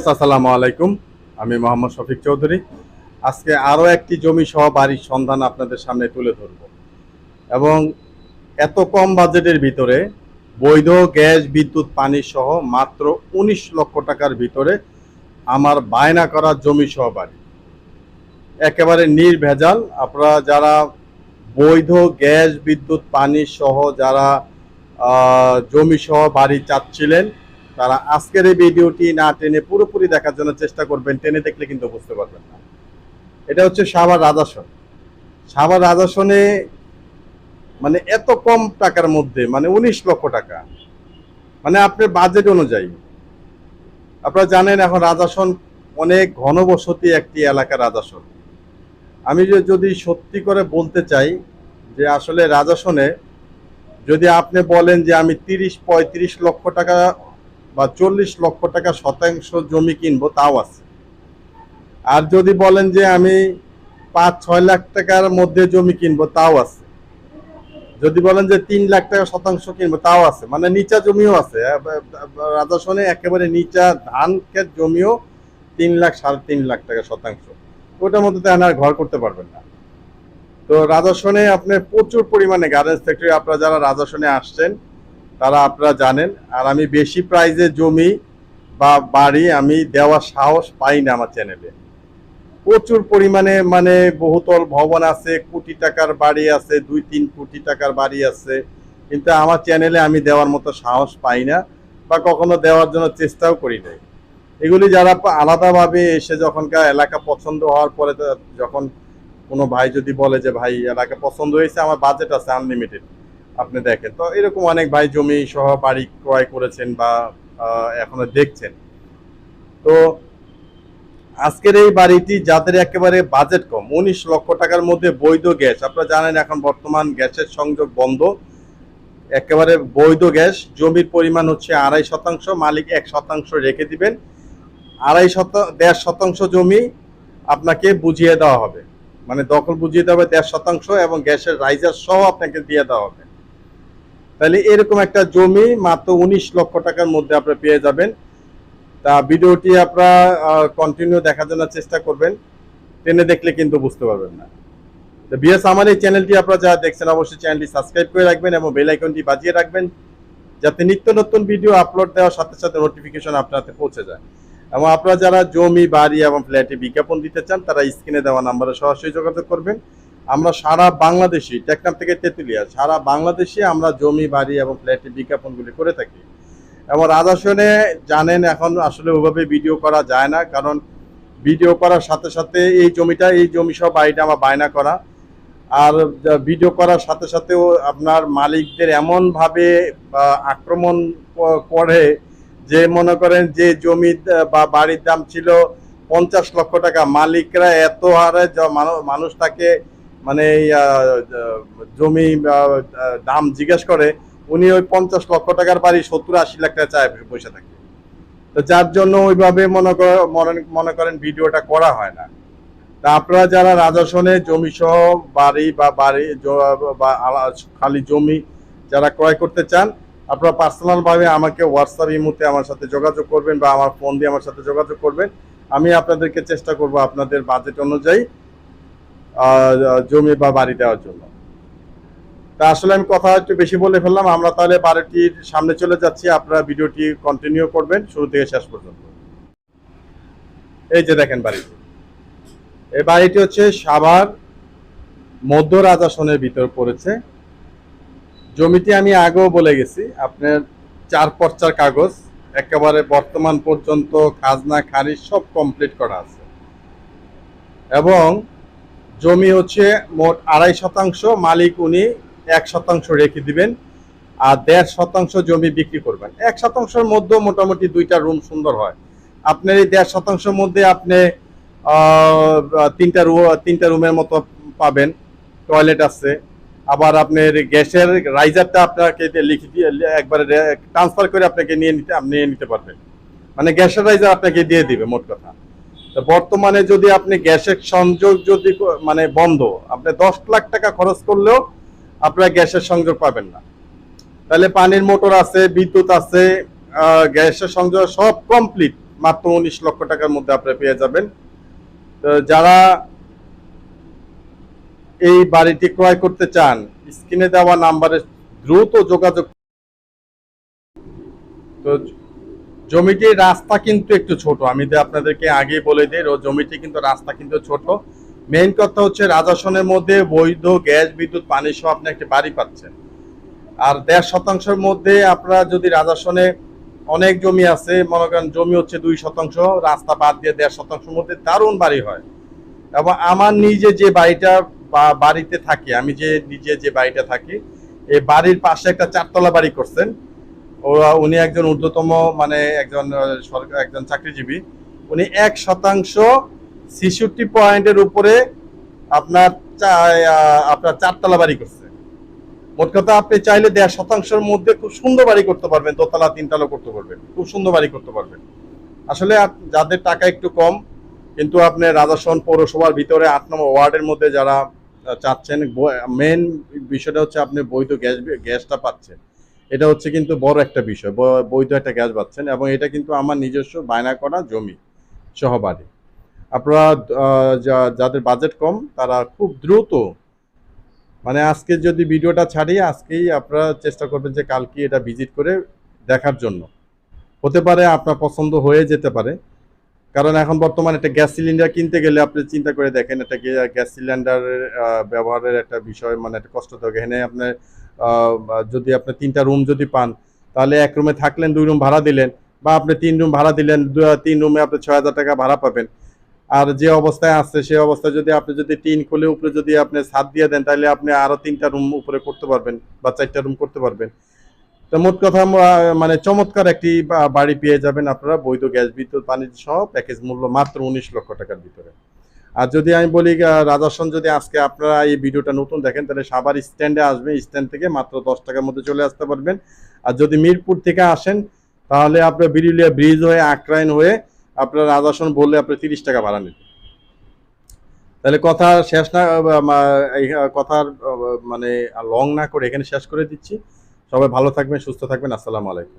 Viewers আসসালামু আলাইকুম। আমি মোহাম্মদ শফিক চৌধুরী। আজকে আরও একটি জমি সহ বাড়ির সন্ধান আপনাদের সামনে তুলে ধরব। এবং এত কম বাজেটের ভিতরে বৈধ গ্যাস, বিদ্যুৎ, পানি সহ মাত্র উনিশ লক্ষ টাকার ভিতরে আমার বায়না করা জমি সহ বাড়ি। একেবারে নির্ভেজাল। আপনারা যারা বৈধ গ্যাস, বিদ্যুৎ, পানি সহ যারা জমি সহ বাড়ি চাচ্ছিলেন তারা আজকের এই ভিডিওটি না টেনে পুরোপুরি দেখার জন্য চেষ্টা করবেন। টেনে দেখলে কিন্তু বুঝতে পারবেন না। এটা হচ্ছে সাভার রাজাসন। সাভার রাজাসনে মানে এত কম টাকার মধ্যে মানে উনিশ লক্ষ টাকা। মানে আপনার বাজেট অনুযায়ী। আপনারা জানেন এখন রাজাসন অনেক ঘনবসতি একটি এলাকা রাজাসন। আমি যদি সত্যি করে বলতে চাই যে আসলে রাজাসনে যদি আপনি বলেন যে আমি তিরিশ পঁয়ত্রিশ লক্ষ টাকা বা চল্লিশ লক্ষ টাকা শতাংশ জমি কিনবো, তাও আছে। আর যদি বলেন যে আমি পাঁচ, ছয় লাখ টাকার মধ্যে জমি কিনবো, তাও আছে। যদি বলেন যে তিন লাখ টাকা শতাংশ কিনবো, তাও আছে। মানে নিচা জমিও আছে। রাজাসনে একেবারে নিচা ধান ক্ষেত জমিও তিন লাখ, সাড়ে তিন লাখ টাকা শতাংশ। ওটার মধ্যে তো আর ঘর করতে পারবেন না। তো রাজাসনে আপনি প্রচুর পরিমাণে গার্মেন্টস ফ্যাক্টরি, আপনারা যারা রাজাসনে আসছেন তারা আপনারা জানেন। আর আমি বেশি প্রাইজে জমি বা বাড়ি আমি দেওয়ার সাহস পাই না আমার চ্যানেলে। প্রচুর পরিমাণে মানে বহুতল ভবন আছে, কোটি টাকার বাড়ি আছে, দুই তিন কোটি টাকার বাড়ি আছে। কিন্তু আমার চ্যানেলে আমি দেওয়ার মতো সাহস পাই না বা কখনো দেওয়ার জন্য চেষ্টাও করি নাই। এগুলি যারা আলাদাভাবে এসে যখনকার এলাকা পছন্দ হওয়ার পরে যখন কোনো ভাই যদি বলে যে, ভাই, এলাকা পছন্দ হয়েছে, আমার বাজেট আছে আনলিমিটেড আপনি দেখেন। তো এরকম অনেক ভাই জমি সহ বাড়ি ক্রয় করেছেন বা এখনও দেখছেন। তো আজকের এই বাড়িটি যাদের একেবারে বাজেট কম, উনিশ লক্ষ টাকার মধ্যে বৈধ গ্যাস, আপনারা জানেন এখন বর্তমান গ্যাসের সংযোগ বন্ধ। একেবারে বৈধ গ্যাস, জমির পরিমাণ হচ্ছে আড়াই শতাংশ, মালিক এক শতাংশ রেখে দিবেন। আড়াই শত, দেড় শতাংশ জমি আপনাকে বুঝিয়ে দেওয়া হবে। মানে দখল বুঝিয়ে দেওয়া হবে দেড় শতাংশ এবং গ্যাসের রাইজার সহ আপনাকে দিয়ে দেওয়া হবে। তাহলে এরকম একটা জমি মাত্র উনিশ লক্ষ টাকার মধ্যে আপনারা পেয়ে যাবেন। তা ভিডিওটি আপনারা কন্টিনিউ দেখার জন্য চেষ্টা করবেন। টেনে দেখলে কিন্তু বুঝতে পারবেন না। তো বিএস আমার এই চ্যানেলটি আপনারা যারা দেখছেন, অবশ্যই চ্যানেলটি সাবস্ক্রাইব করে রাখবেন এবং বেল আইকনটি বাজিয়ে রাখবেন, যাতে নিত্য নতুন ভিডিও আপলোড দেওয়ার সাথে সাথে নোটিফিকেশন আপনার হাতে পৌঁছে যায়। এবং আপনারা যারা জমি, বাড়ি এবং ফ্ল্যাটে বিজ্ঞাপন দিতে চান, তারা স্ক্রিনে দেওয়া নাম্বারে সরাসরি যোগাযোগ করবেন। আমরা সারা বাংলাদেশি টেকনাম থেকে তেঁতুলিয়া, সারা বাংলাদেশে আমরা জমি, বাড়ি এবং ফ্ল্যাটে বিজ্ঞাপনগুলি করে থাকি। এবং রাজাসনে জানেন এখন আসলে ওভাবে ভিডিও করা যায় না, কারণ ভিডিও করার সাথে সাথে এই জমিটা, এই জমি সহ বাড়িটা আমার বায়না করা। আর ভিডিও করার সাথে সাথেও আপনার মালিকদের এমনভাবে আক্রমণ করে যে মনে করেন যে জমি বা বাড়ির দাম ছিল পঞ্চাশ লক্ষ টাকা, মালিকরা এত হারে মানু- মানুষটাকে মানে জমি দাম জিজ্ঞেস করে, উনি ওই পঞ্চাশ লক্ষ টাকার বাড়ি সত্তর আশি লাখ টাকা চায় বসে থাকে। তো যার জন্য ওইভাবে মনে মনে- করেন ভিডিওটা করা হয় না। তা আপনারা যারা রাজাসনে জমি সহ বাড়ি বা বাড়ি বা খালি জমি যারা ক্রয় করতে চান, আপনারা পার্সোনাল ভাবে আমাকে হোয়াটসঅ্যাপ ইমুতে আমার সাথে যোগাযোগ করবেন বা আমার ফোন দিয়ে আমার সাথে যোগাযোগ করবেন। আমি আপনাদেরকে চেষ্টা করব আপনাদের বাজেট অনুযায়ী জমি বা বাড়ি দেওয়ার জন্য। তা আসলে আমি কথা একটু বেশি বলে ফেললাম, আমরা তাহলে বাড়িটির সামনে চলে যাচ্ছি, আপনারা ভিডিওটি কন্টিনিউ করবেন, শুরু থেকে শেষ পর্যন্ত। এই যে দেখেন বাড়িটি এই বাড়িটি হচ্ছে সাভার মধ্য রাজাসনের ভিতর পড়েছে। জমিটি আমি আগেও বলে গেছি, আপনার চার পর্চার কাগজ, একেবারে বর্তমান পর্যন্ত খাজনা, খারিজ সব কমপ্লিট করা আছে। এবং জমি হচ্ছে মোট আড়াই শতাংশ, মালিক উনি এক শতাংশ রেখে দিবেন আর দেড় শতাংশ জমি বিক্রি করবেন। এক শতাংশের মধ্যে মোটামুটি দুইটা রুম সুন্দর হয়। আপনার এই দেড় শতাংশের মধ্যে আপনি তিনটা রুম তিনটা রুমের মতো পাবেন। টয়লেট আছে। আবার আপনার গ্যাসের রাইজারটা আপনাকে লিখে দিয়ে, একবারে ট্রান্সফার করে আপনাকে নিয়ে নিতে আপনি নিতে পারবেন মানে গ্যাসের রাইজার আপনাকে দিয়ে দিবে, মোট কথা। বর্তমানে যদি আপনি গ্যাসের সংযোগ যদি মানে বন্ধ, আপনি দশ লাখ টাকা খরচ করলেও আপনারা গ্যাসের সংযোগ পাবেন না। তাহলে পানির মোটর আছে, বিদ্যুৎ আছে গ্যাসের সংযোগ সব কমপ্লিট মাত্র উনিশ লক্ষ টাকার মধ্যে আপনি পেয়ে যাবেন। তো যারা এই বাড়িটি ক্রয় করতে চান, স্ক্রিনে দেওয়া নাম্বারে দ্রুত যোগাযোগ তো জমিটির রাস্তা কিন্তু একটু ছোট। আমি তো আপনাদেরকে আগে বলে দিই জমিটি কিন্তু রাস্তা কিন্তু ছোট। মেইন কথা হচ্ছে রাজাসনের মধ্যে বৈধ গ্যাস, বিদ্যুৎ, পানি সহ আপনি একটি বাড়ি পাচ্ছেন। আর দেড় শতাংশের মধ্যে আপনারা যদি রাজাসনে অনেক জমি আছে, মনে করেন জমি হচ্ছে দুই শতাংশ, রাস্তা বাদ দিয়ে দেড় শতাংশের মধ্যে দারুণ বাড়ি হয়। এবং আমার নিজে যে বাড়িটা বা বাড়িতে থাকি, আমি যে নিজে যে বাড়িটা থাকি, এই বাড়ির পাশে একটা চারতলা বাড়ি করছেন। ওরা, উনি একজন ঊর্ধ্বতম মানে একজন সরকার, একজন চাকরিজীবী। উনি এক শতাংশ ছিষট্টি পয়েন্টের উপরে আপনার আপনার চারতলা বাড়ি করছে। মোট কথা, আপনি চাইলে দেড় শতাংশের মধ্যে খুব সুন্দর বাড়ি করতে পারবেন, দোতলা, তিনতলা করতে পারবেন, খুব সুন্দর বাড়ি করতে পারবেন। আসলে যাদের টাকা একটু কম, কিন্তু আপনি রাজাসন পৌরসভার ভিতরে আট নম্বর ওয়ার্ডের মধ্যে যারা চাচ্ছেন মেন বিষয়টা হচ্ছে আপনি বৈধ গ্যাস, গ্যাসটা পাচ্ছেন। এটা হচ্ছে কিন্তু বড় একটা বিষয়। বৈধ একটা গ্যাস পাচ্ছেন এবং এটা কিন্তু আমার নিজস্ব বায়না করা জমি সহ বাড়ি। আপনারা যাদের বাজেট কম, তারা খুব দ্রুত মানে আজকে যদি ভিডিওটা ছাড়ি, আজকেই আপনারা চেষ্টা করবেন যে কালকে এটা ভিজিট করে দেখার জন্য। হতে পারে আপনার পছন্দ হয়ে যেতে পারে। কারণ এখন বর্তমানে একটা গ্যাস সিলিন্ডার কিনতে গেলে আপনি চিন্তা করে দেখেন, একটা গ্যা- গ্যাস সিলিন্ডারের ব্যবহারের একটা বিষয় মানে একটা কষ্ট থাকে। এখানে আপনার যদি আপনি তিনটা রুম যদি পান, তাহলে এক রুমে থাকলেন, দুই রুম ভাড়া দিলেন, বা আপনি তিন রুম ভাড়া দিলেন তিন রুমে আপনি ছয় হাজার টাকা ভাড়া পাবেন। আর যে অবস্থায় আসছে সেই অবস্থায় যদি আপনি যদি টিন খুলে উপরে যদি আপনি ছাদ দিয়ে দেন, তাহলে আপনি আরও তিনটা রুম উপরে করতে পারবেন, বা চারটা রুম করতে পারবেন। তো মোট কথা মানে চমৎকার একটি বাড়ি পেয়ে যাবেন আপনারা, বৈধ গ্যাস বিদ্যুৎ পানি সহ প্যাকেজ মূল্য মাত্র উনিশ লক্ষ টাকার ভিতরে। আর যদি আমি বলি রাজাসন যদি আজকে আপনারা এই ভিডিওটা নতুন দেখেন, তাহলে সাবার স্ট্যান্ডে আসবেন স্ট্যান্ড থেকে মাত্র দশ টাকার মধ্যে চলে আসতে পারবেন। আর যদি মিরপুর থেকে আসেন, তাহলে আপনার বিরুলিয়া ব্রিজ হয়ে, আক্রাইন হয়ে আপনার রাজাসন বললে আপনি তিরিশ টাকা ভাড়া নেবেন। তাহলে কথা শেষ না কথার মানে লং না করে এখানে শেষ করে দিচ্ছি। সবাই ভালো থাকবেন, সুস্থ থাকবেন, আসসালামু আলাইকুম।